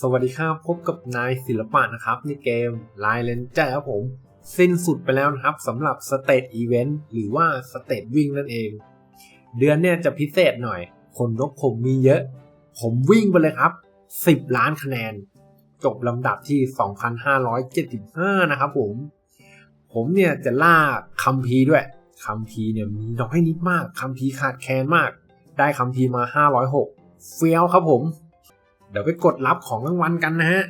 สวัสดีครับ พบกับนายศิลปะนะครับในเกม Line Ranger ครับผม สิ้นสุดไปแล้วนะครับสำหรับสเต e อีเวนต์หรือว่าสเต e วิ่งนั่นเอง เดือนเนี่ยจะพิเศษหน่อย คนนกผมมีเยอะ ผมวิ่งไปเลยครับ 10 ล้านคะแนน จบลำดับที่ 2,575 นะครับผม ผมเนี่ยจะล่าคัมภีด้วยคัมภีเนี่ยมีน้อยนิดมากคัมภีขาดแคลนมาก ได้คัมภีมา 506 เฟี้ยวครับผม เดี๋ยวไปกดรับของรางวัลกันนะฮะ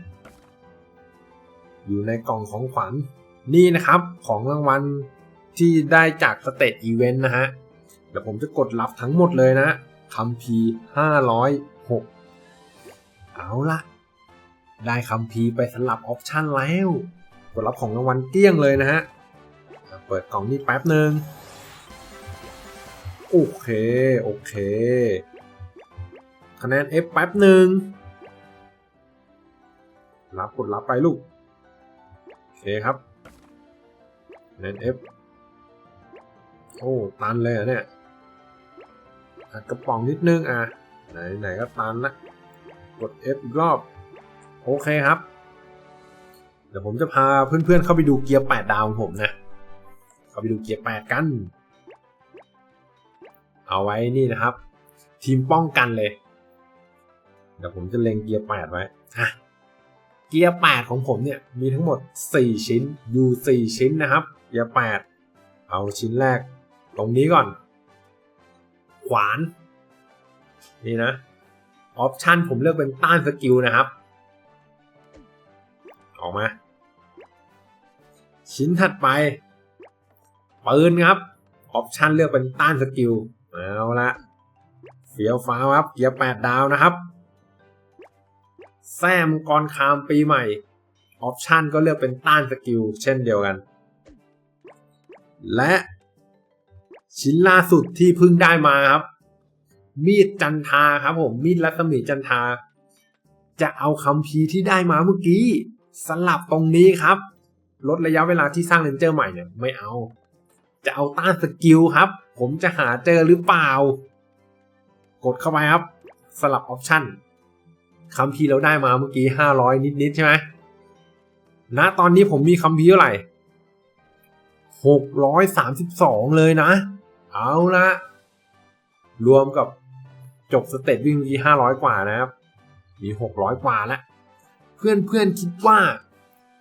อยู่ในกล่องของขวัญนี่นะครับของรางวัลที่ได้จากสเต e อีเวนต์นะฮะ เดี๋ยวผมจะกดรับทั้งหมดเลยนะคัมภีร์506 เอาละได้คัมภีไปสลับออปชันแล้ว กดรับของรางวัลเกลี้ยงเลยนะฮะ เปิดกล่องนี้แป๊บหนึ่งโอเค โอเค คะแนน F แป๊บหนึ่ง รับกดรับไปลูก โอเคครับคะแนน F โอ้ตันเลยอะเนี่ยอัดกระป๋องนิดนึงอะ ไหนไหนก็ตันละกด F อีกรอบ โอเคครับ เดี๋ยวผมจะพาเพื่อนๆ เข้าไปดูเกียร์ 8 ดาวของผมนะ เข้าไปดูเกียร์ 8 กัน เอาไว้นี่นะครับ ทีมป้องกันเลย เดี๋ยวผมจะเล็งเกียร์ 8 ไว้อะ เกียร์ 8 ของผมเนี่ยมีทั้งหมด 4 ชิ้นอยู่4ชิ้นนะครับ เกียร์ 8 เอาชิ้นแรก ตรงนี้ก่อน ขวาน นี่นะ ออปชันผมเลือกเป็นต้านสกิลนะครับ ออกมา ชิ้นถัดไปปืนครับ ออปชันเลือกเป็นต้านสกิล เอาละเฟียวฟ้าครับ เกียร์ 8 ดาวนะครับ แซมกรคามปีใหม่ ออปชันก็เลือกเป็นต้านสกิลเช่นเดียวกัน และชิ้นล่าสุดที่เพิ่งได้มาครับ มีดจันทาครับผม มีดรัศมีจันทา จะเอาคำพีที่ได้มาเมื่อกี้ สลับตรงนี้ครับ ลดระยะเวลาที่สร้างเลนเจอร์ใหม่เนี่ยไม่เอา จะเอาต้านสกิลครับ ผมจะหาเจอหรือเปล่า กดเข้าไปครับ สลับออปชั่น คำพีร์เราได้มาเมื่อกี้ห้าร้อยนิดๆใช่ไหมณตอนนี้ผมมีคำพีร์เท่าไหร่หกร้อยสามสิบสองเลยนะ เอาละรวมกับจบสเตตวิ่งเมื่อกี้ห้าร้อยกว่านะครับ มีหกร้อยกว่าแล้ว เพื่อนเพื่อนคิดว่า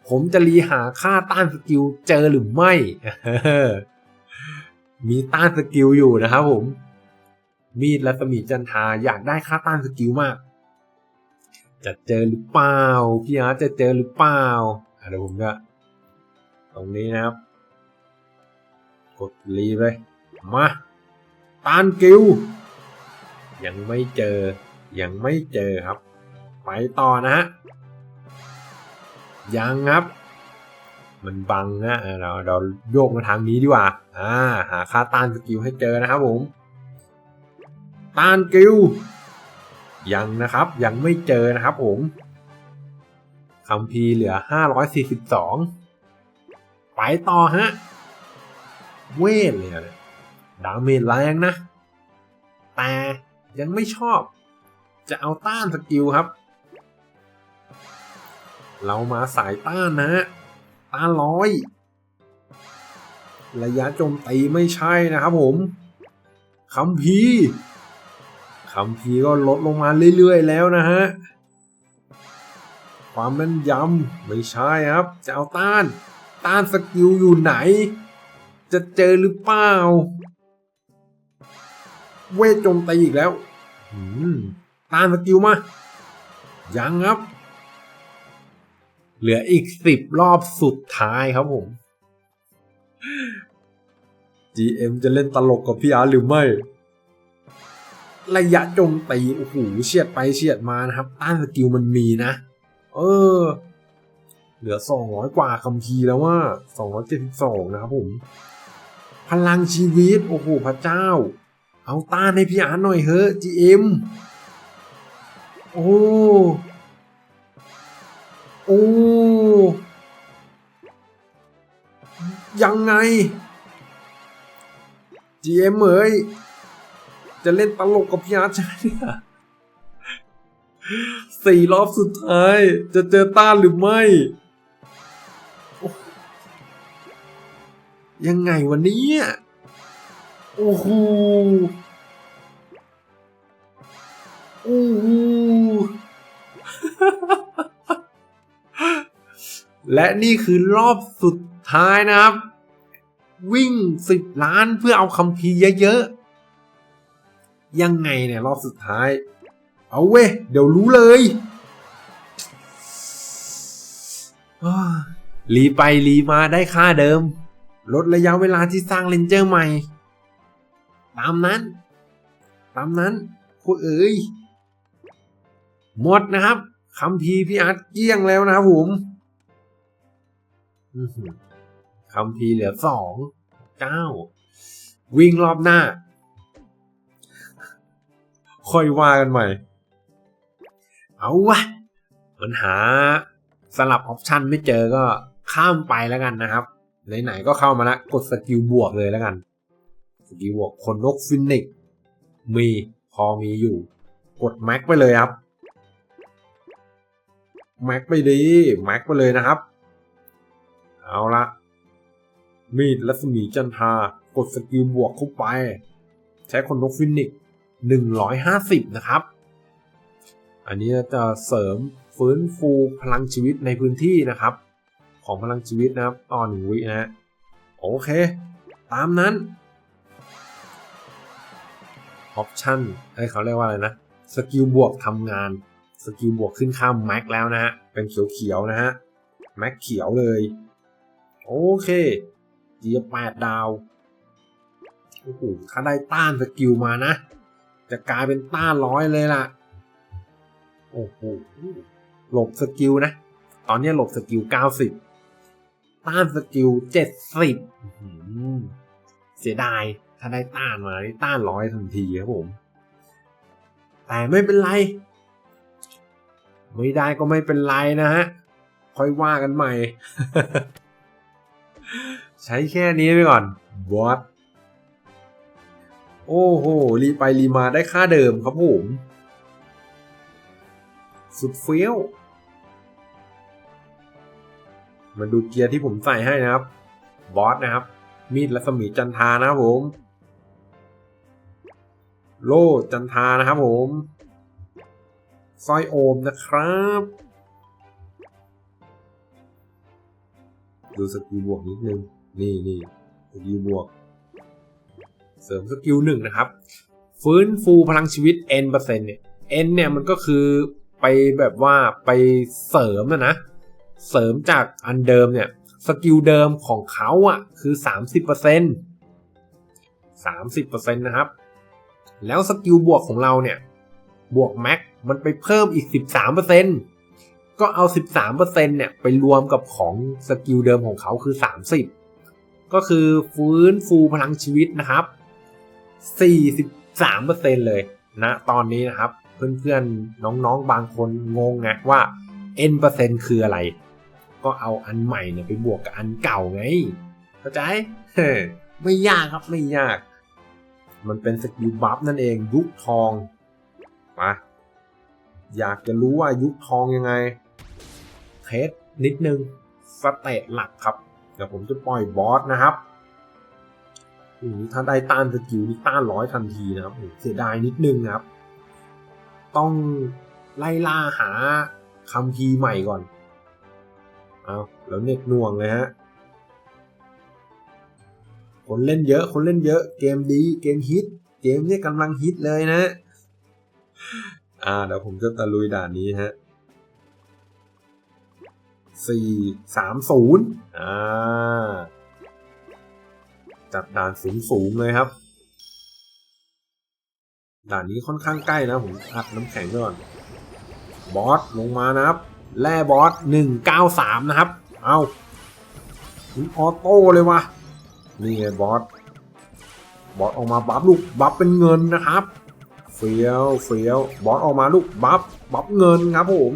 ผมจะรีหาค่าต้านสกิลเจอหรือไม่ มีต้านสกิลอยู่นะครับผมมีดรัศมีจันทาอยากได้ค่าต้านสกิลมาก จะเจอหรือเปล่าพี่อาร์ตจะเจอหรือเปล่าเดี๋ยวผมก็ ตรงนี้นะครับ กดรีไปมาต้านกิลยังไม่เจอ ยังไม่เจอครับ ไปต่อนะฮะ ยังครับ มันบังนะเราเราโยกมาทางนี้ดีกว่า อ่า หาค่าต้านสกิลให้เจอนะครับผมต้านกิล ยังนะครับยังไม่เจอนะครับผมคัมพีเหลือ 542 ไปต่อฮะ เวทเลยนะดาเมจแรงนะ แต่ยังไม่ชอบ จะเอาต้านสกิลครับ เรามาสายต้านนะต้านร้อย ระยะโจมตีไม่ใช่นะครับผมคัมพี คัมพีก็ลดลงมาเรื่อยๆแล้วนะฮะ ความแม่นยำไม่ใช่ครับ จะเอาต้าน ต้านสกิลอยู่ไหน จะเจอหรือเปล่า เวทโจมตีอีกแล้วต้านสกิลมา ยังครับ เหลืออีกสิบรอบสุดท้ายครับผม GM จะเล่นตลกกับพี่อาร์หรือไม่ ระยะโจมตีโอ้โหเฉียดไปเฉียดมานะครับต้านสกิลมันมีนะ เออ เหลือสองร้อยกว่าคัมภีร์แล้วว่าสองร้อยเจ็ดสิบสองนะครับผม พลังชีวิต โอ้โห พระเจ้า เอาต้านให้พี่อาร์หน่อยเฮ้ย GM โอ้ โอ้ ยังไง GM เอ๋ย จะเล่นตลกกับพี่อาร์ตใช่ไหมเนี่ยสี่รอบสุดท้าย จะเจอต้านหรือไม่ ยังไงวันนี้ โอ้โห โอ้โห และนี่คือรอบสุดท้ายนะครับ วิ่งสิบล้านเพื่อเอาคัมภีร์เยอะๆ ยังไงเนี่ยรอบสุดท้าย เอาเว้ยเดี๋ยวรู้เลยรีไปรีมาได้ค่าเดิม ลดระยะเวลาที่สร้างเลนเจอร์ใหม่ ตามนั้น ตามนั้นคุณเอ๋ยหมดนะครับคำพีพี่อาร์ตเกลี้ยงแล้วนะครับผมคำพีเหลือสองเก้าวิ่งรอบหน้า ค่อยว่ากันใหม่ เอาวะมันหาสลับออปชันไม่เจอก็ข้ามไปแล้วกันนะครับ ไหนๆก็เข้ามาแล้วกดสกิลบวกเลยแล้วกัน สกิลบวกคนนกฟินิกมีพอมีอยู่ กดแม็กไปเลยครับ แม็กไปดีแม็กไปเลยนะครับ เอาละมีดรัศมีจันทากดสกิลบวกเข้าไป ใช้คนนกฟินิก หนึ่งร้อยห้าสิบนะครับ อันนี้จะเสริมฟื้นฟูพลังชีวิตในพื้นที่นะครับ ของพลังชีวิตนะครับต่อหนึ่งวินะฮะโอเค ตามนั้นออปชั่นเอ้ยเขาเรียกว่าอะไรนะ สกิลบวกทำงาน สกิลบวกขึ้นข้ามแม็กแล้วนะฮะ เป็นเขียวๆนะฮะ แม็กเขียวเลย โอเคเจียแปดดาว โอ้โห ถ้าได้ต้านสกิลมานะ จะกลายเป็นต้านร้อยเลยล่ะ โอ้โหหลบสกิลนะ ตอนนี้หลบสกิลเก้าสิบต้านสกิลเจ็ดสิบเสียดาย ถ้าได้ต้านมาต้านร้อยทันทีครับผม แต่ไม่เป็นไร ไม่ได้ก็ไม่เป็นไรนะฮะ ค่อยว่ากันใหม่ ใช้แค่นี้ไปก่อนบอส โอ้โหรีไปรีมาได้ค่าเดิมครับผม สุดเฟี้ยว มาดูเกียร์ที่ผมใส่ให้นะครับ บอสนะครับ มีดรัศมีจันทานะครับผม โล่จันทานะครับผมสร้อยโอมนะครับ ดูสกิลบวกนิดนึง นี่นี่สกิลบวก เสริมสกิลหนึ่งนะครับ ฟื้นฟูพลังชีวิต n เปอร์เซ็นต์เนี่ย n เนี่ยมันก็คือไปแบบว่าไปเสริมอะนะ เสริมจากอันเดิมเนี่ย สกิลเดิมของเขาอะคือ 30% 30%นะครับ แล้วสกิลบวกของเราเนี่ย บวกแม็กมันไปเพิ่มอีก 13%ก็เอา 13%เนี่ยไปรวมกับของสกิลเดิมของเขาคือ 30ก็คือฟื้นฟูพลังชีวิตนะครับ 43%เลยนะตอนนี้นะครับ เพื่อนๆ น้องๆ บางคนงงไงว่า n เปอร์เซ็นต์คืออะไร ก็เอาอันใหม่เนี่ยไปบวกกับอันเก่าไง เข้าใจ ไม่ยากครับไม่ยาก มันเป็นสกิลบัฟนั่นเองยุคทองมาอยากจะรู้ว่ายุคทองยังไง เทสนิดนึง สเตตหลักครับ เดี๋ยวผมจะปล่อยบอสนะครับ ถ้าได้ต้านสกิลนี่ต้านร้อยทันทีนะครับเสียดายนิดนึงนะครับ ต้องไล่ล่าหาคำพีใหม่ก่อน เอาแล้วเน็ตน่วงเลยฮะ คนเล่นเยอะ คนเล่นเยอะ เกมดี เกมฮิต เกมนี้กำลังฮิตเลยนะ อ่าเดี๋ยวผมจะตะลุยด่านนี้ฮะสี่สามศูนย์อ่า จัดด่านสูงสูงๆเลยครับ ด่านนี้ค่อนข้างใกล้นะผมอัดน้ำแข็งก่อน บอสลงมานะครับ แร่บอสหนึ่งเก้าสามนะครับ เอาออโต้เลยวะนี่ไงบอส บอสออกมาบัฟลูกบัฟเป็นเงินนะครับ เฟียวเฟียวบอสออกมาลูกบัฟบัฟเงินครับผม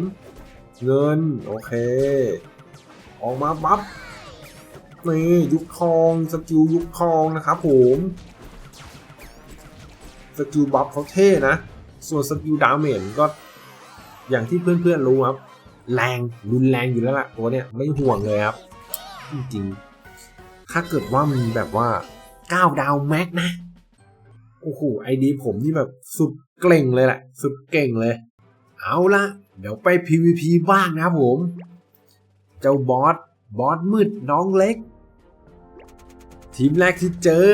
เงิน โอเค ออกมาบัฟ นี่ยุคทองสกิลยุคทองนะครับผมสกิลบัฟเขาเท่นะ ส่วนสกิลดาเมจก็อย่างที่เพื่อนๆรู้ครับ แรงรุนแรงอยู่แล้วล่ะตัวเนี้ยไม่ห่วงเลยครับ จริงๆ ถ้าเกิดว่ามันแบบว่าก้าดาวแม็กนะ โอ้โหไอดีผมนี่แบบสุดเก่งเลยแหละ สุดเก่งเลย เอาละเดี๋ยวไป PVP บ้างนะครับผม เจ้าบอส บอสมืดน้องเล็ก ทีมแรกที่เจอ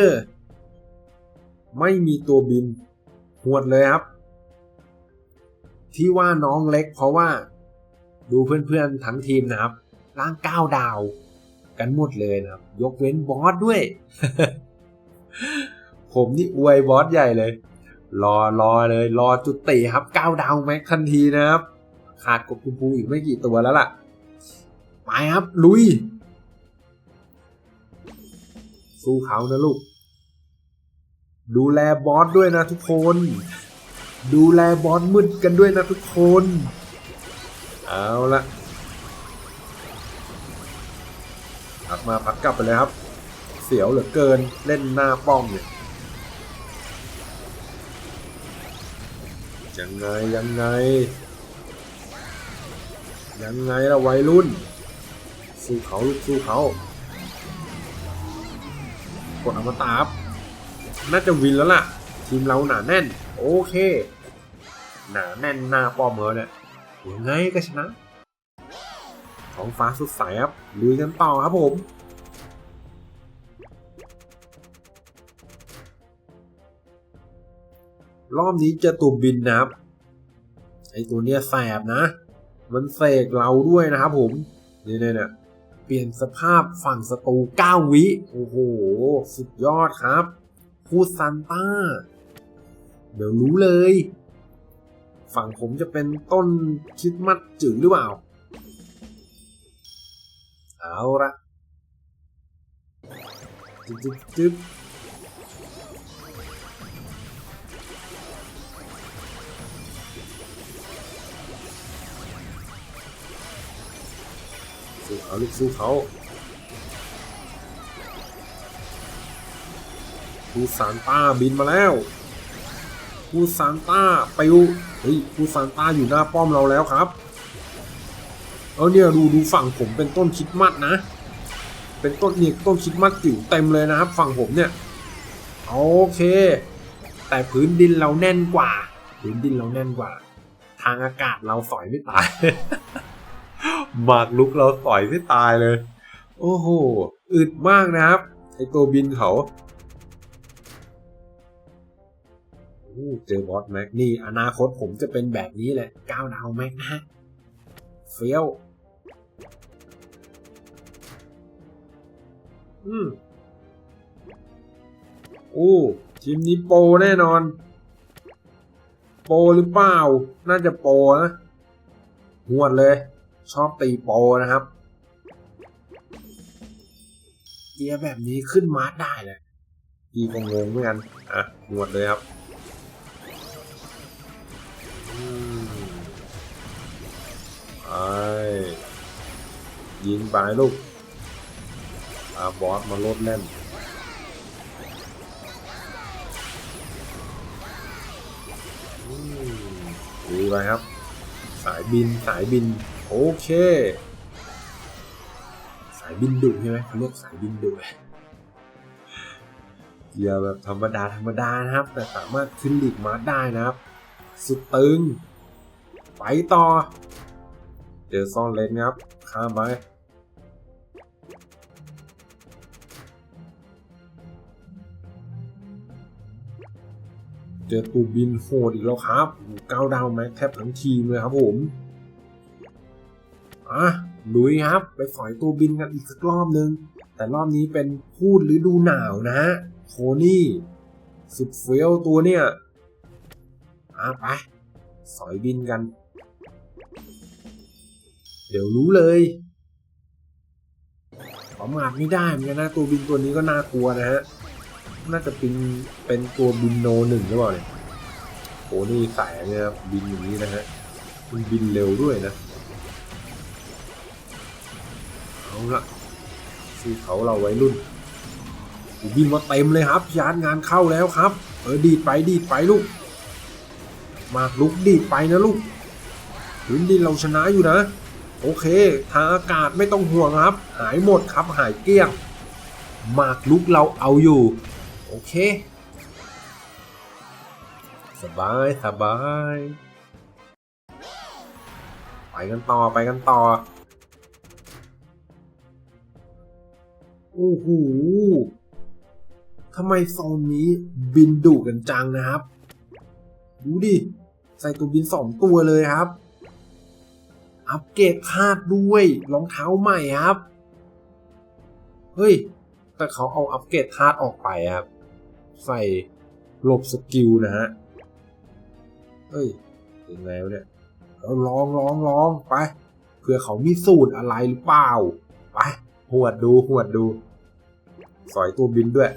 ไม่มีตัวบินหวดเลยครับ ที่ว่าน้องเล็กเพราะว่า ดูเพื่อนๆทั้งทีมนะครับ ร่างก้าวดาว กันหมดเลยนะครับ ยกเว้นบอสด้วย ผมนี่อวยบอสใหญ่เลย รอรอเลย รอจุติครับก้าวดาวแม็กทันทีนะครับ ขาดกบคุณปูอีกไม่กี่ตัวแล้วล่ะไปครับลุย สู้เขานะลูก ดูแลบอสด้วยนะทุกคน ดูแลบอสมืดกันด้วยนะทุกคน เอาละพักมาพักกลับไปเลยครับ เสียวเหลือเกินเล่นหน้าป้อมเนี่ยยังไงยังไง ยังไงละวัยรุ่น สู้เขาลูกสู้เขา กดอมตะครับน่าจะวินแล้วล่ะ ทีมเราหนาแน่น โอเค หนาแน่นหน้าป้อมเมอเนี่ยยังไงก็ชนะท้องฟ้าสดใสครับลุยกันต่อครับผมรอบนี้จะตัวบินนะครับไอตัวเนี้ยแสบนะ มันเสกเราด้วยนะครับผม นี่เนี่ย เปลี่ยนสภาพฝั่งศัตรู9 วิ โอ้โห สุดยอดครับ พูดซันต้า เดี๋ยวรู้เลย ฝั่งผมจะเป็นต้นคิดมัดจืดหรือเปล่า เอาละจึ๊บจึ๊บ สู้เขาลูกสู้เขาผู้ซานต้าบินมาแล้วผู้ซานต้าปิวเฮ้ยผู้ซานต้าอยู่หน้าป้อมเราแล้วครับเอาเนี่ยดูดูฝั่งผมเป็นต้นคิดมัดนะ เป็นต้นเนี่ยต้นคิดมัดจิ๋วเต็มเลยนะครับ ฝั่งผมเนี่ยโอเค แต่พื้นดินเราแน่นกว่า พื้นดินเราแน่นกว่า ทางอากาศเราสอยไม่ตาย หมากลุกเราสอยไม่ตายเลย โอ้โหอึดมากนะครับ ไอตัวบินเขาเจอบอสแม็กนี่อนาคตผมจะเป็นแบบนี้แหละก้าวดาวแม็กนะฮะเฟี้ยว อืมโอ้ทีมนี้โปรแน่นอน โปรหรือเปล่า น่าจะโปรนะหวดเลย ชอบตีโปนะครับเกียร์แบบนี้ขึ้นมาร์ได้เลยดีกงงเหมือนกันอะหวดเลยครับไอ้ยิงไปลูกอาบอสมาลดแน่นดีไปครับ สายบินสายบิน โอเค สายบินดุใช่ไหมเขาเรียกสายบินดุอย่าแบบธรรมดาธรรมดานะครับ แต่สามารถขึ้นลีกมาได้นะครับ สุดตึง ไปต่อ เจอซ่อนเล็กนะครับ ข้ามไปเจอตูบินโหดอีกแล้วครับเก้าดาวแม็กแทบทั้งทีมเลยครับผม อะลุยครับ ไปฝอยตัวบินกันอีกสักรอบนึง แต่รอบนี้เป็นพูดหรือดูหนาวนะฮะโคนี่ สุดเฟี้ยวตัวเนี่ย อะไป สอยบินกัน เดี๋ยวรู้เลยประมาทไม่ได้เหมือนกันนะตัวบินตัวนี้ก็น่ากลัวนะฮะ น่าจะเป็นเป็นตัวบินโนหนึ่งหรือเปล่าเนี่ยโอ้นี่สายเนี่ยบบินอย่างนี้นะฮะมันบินเร็วด้วยนะ เอาละสู้เขาเราไว้รุ่นอ้บินมาเต็มเลยครับยานงานเข้าแล้วครับ เออดีดไปดีดไปลูก มากลุกดีดไปนะลูกพื้นดินเราชนะอยู่นะ โอเคทางอากาศไม่ต้องห่วงครับ หายหมดครับหายเกลี้ยงมากลุกเราเอาอยู่ โอเค สบายสบาย ไปกันต่อไปกันต่อ โอ้โหทำไมโซนนี้บินดุกันจังนะครับ ดูดิ ใส่ตัวบินสองตัวเลยครับ อัปเกรดคาดด้วยรองเท้าใหม่ครับ เฮ้ย แต่เขาเอาอัปเกรดคาดออกไปครับ ใส่หลบสกิลนะฮะ เฮ้ยยังไงวะเนี่ยเอาลองลองลองไปเผื่อเขามีสูตรอะไรหรือเปล่า ไป หวดดูหวดดู สอยตัวบินด้วย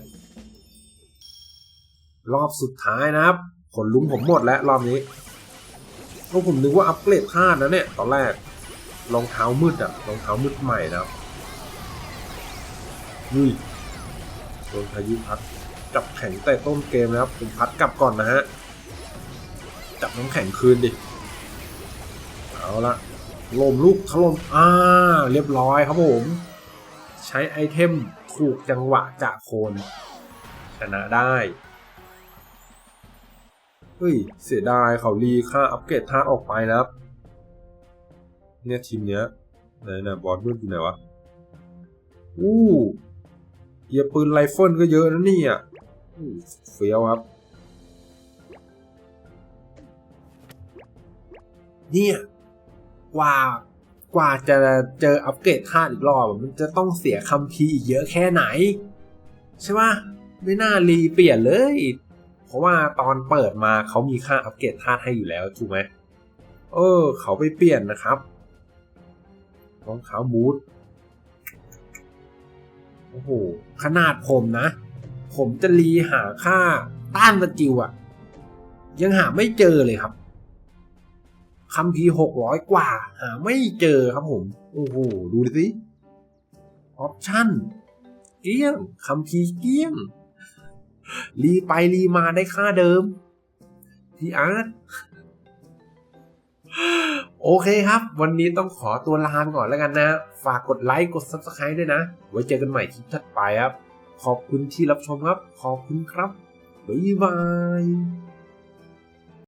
รอบสุดท้ายนะครับ ผลลุ้มผมหมดแล้วรอบนี้เพราะผมนึกว่าอัปเกรดคาดนะเนี่ย ตอนแรกรองเท้ามืดอะรองเท้ามืดใหม่นะครับนุ้ยโดนพายุพัดจับแข็งแต่ต้นเกมนะครับผมพัดกลับก่อนนะฮะจับน้ำแข็งคืนดิเอาละลมลูกถล่มอ่า เรียบร้อยครับผม ใช้ไอเทมถูกจังหวะจากโคนชนะได้เฮ้ย เสียดายเขารีค่าอัปเกรดท่าออกไปนะครับ เนี่ยทีมเนี้ยไหนไหนบอลมืดอยู่ไหนวะ อู้เยียปืนไรเฟิลก็เยอะนะนี่อู้เฟี้ยวครับ เนี่ยกว่า กว่าจะเจออัปเกรดธาตุอีกรอบมันจะต้องเสียคัมภีร์อีกเยอะแค่ไหน ใช่ปะไม่น่ารีเปลี่ยนเลย เพราะว่าตอนเปิดมาเขามีค่าอัปเกรดธาตุให้อยู่แล้วถูกไหมเออ เขาไปเปลี่ยนนะครับรองเท้าบูทโอ้โห ขนาดผมนะ ผมจะรีหาค่าต้านสกิลอะยังหาไม่เจอเลยครับ คัมภีร์หกร้อยกว่า หาไม่เจอครับผม โอ้โห ดูดิสิออปชั่นเกี้ยงคัมภีร์เกี้ยง รีไปรีมาได้ค่าเดิม พี่อาร์ตโอเคครับ วันนี้ต้องขอตัวลาก่อนแล้วกันนะ ฝากกดไลค์กด Subscribe ด้วยนะ ไว้เจอกันใหม่คลิปถัดไปครับ ขอบคุณที่รับชมครับ ขอบคุณครับบ๊ายบาย